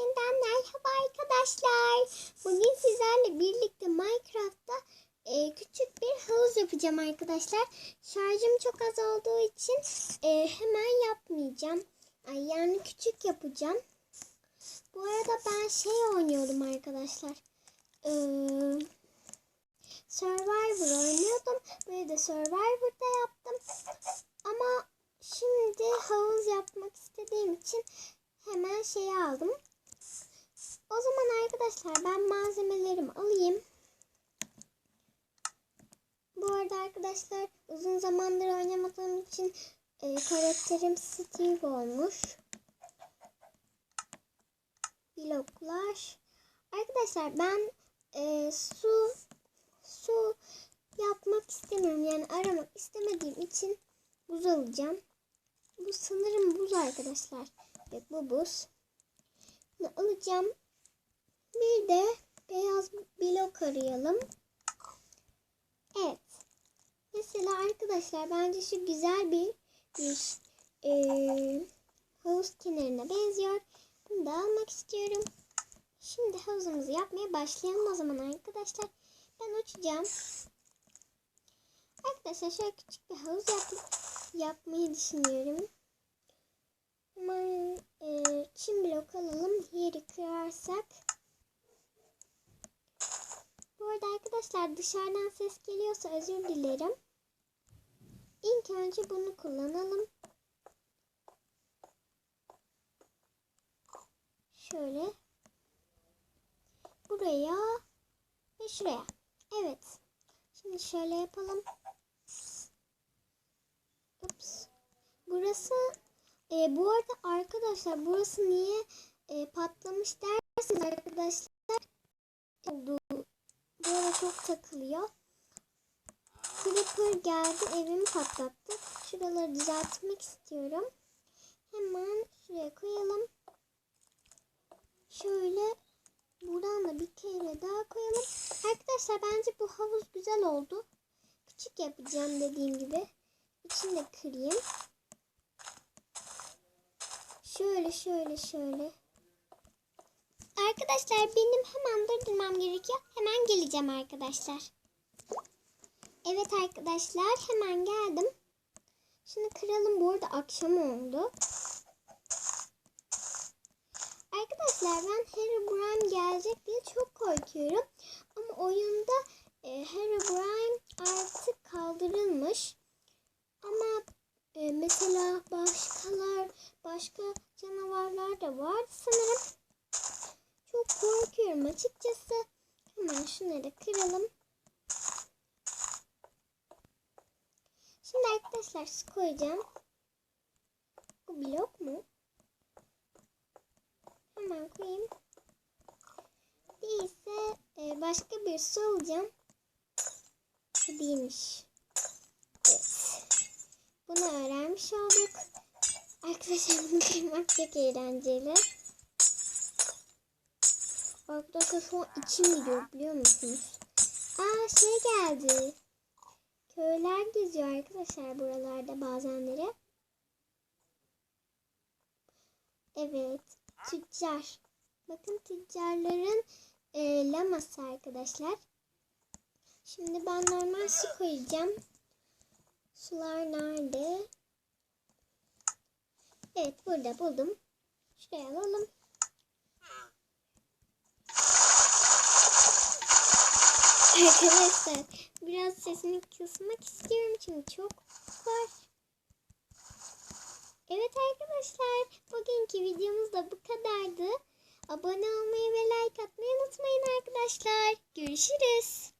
Yeniden merhaba arkadaşlar. Bugün sizlerle birlikte Minecraft'ta e, küçük bir havuz yapacağım arkadaşlar. Şarjım çok az olduğu için e, hemen yapmayacağım. Ay, yani küçük yapacağım. Bu arada ben şey oynuyorum arkadaşlar. Ee, Survivor oynuyordum. Böyle de Survivor'da yaptım. Ama şimdi havuz yapmak istediğim için hemen şeyi aldım. O zaman arkadaşlar ben malzemelerimi alayım. Bu arada arkadaşlar uzun zamandır oynamadığım için e, karakterim Steve olmuş. Bloklar. Arkadaşlar ben e, su su yapmak istemiyorum. Yani aramak istemediğim için buz alacağım. Bu sanırım buz arkadaşlar. Evet bu buz. Bunu alacağım. Bir de beyaz blok arayalım. Evet. Mesela arkadaşlar bence şu güzel bir bir eee, havuz kenarına benziyor. Bunu da almak istiyorum. Şimdi havuzumuzu yapmaya başlayalım o zaman arkadaşlar. Ben uçacağım. Arkadaşlar şöyle küçük bir havuz yap yapmayı düşünüyorum. Hemen e, çim blok alalım. Yeri kırarsak. Bu arada arkadaşlar dışarıdan ses geliyorsa özür dilerim. İlk önce bunu kullanalım. Şöyle. Buraya ve şuraya. Evet. Şimdi şöyle yapalım. Ups. Burası e, bu arada arkadaşlar burası niye e, patlamış dersiniz arkadaşlar. Oldu. Çok takılıyor. Creeper geldi evimi patlattı. Şuraları düzeltmek istiyorum. Hemen şuraya koyalım. Şöyle buradan da bir kere daha koyalım. Arkadaşlar bence bu havuz güzel oldu. Küçük yapacağım dediğim gibi. İçini de kırayım. Şöyle şöyle şöyle. Arkadaşlar benim hemen durdurmam gerekiyor. Hemen geleceğim arkadaşlar. Evet arkadaşlar hemen geldim. Şimdi kıralım. Bu arada akşam oldu. Arkadaşlar ben Herobrine gelecek diye çok korkuyorum. Ama oyunda e, Herobrine artık kaldırılmış. Ama e, mesela başkalar, başka canavarlar da var sanırım. Korkuyorum açıkçası. Hemen şunları kıralım. Şimdi arkadaşlar su koyacağım. Bu blok mu? Hemen koyayım. Değilse e, başka bir su alacağım. Bu değilmiş. Evet. Bunu öğrenmiş olduk. Arkadaşlar bunu kırmak çok eğlenceli. Arkadaşlar şu an içim gidiyor biliyor musunuz? Aa şey geldi. Köyler geziyor arkadaşlar buralarda bazenleri. Evet. Tüccar. Bakın tüccarların e, laması arkadaşlar. Şimdi ben normal su koyacağım. Sular nerede? Evet burada buldum. Şuraya alalım. Arkadaşlar biraz sesini kısmak istiyorum çünkü çok var. Evet arkadaşlar bugünkü videomuz da bu kadardı. Abone olmayı ve like atmayı unutmayın arkadaşlar. Görüşürüz.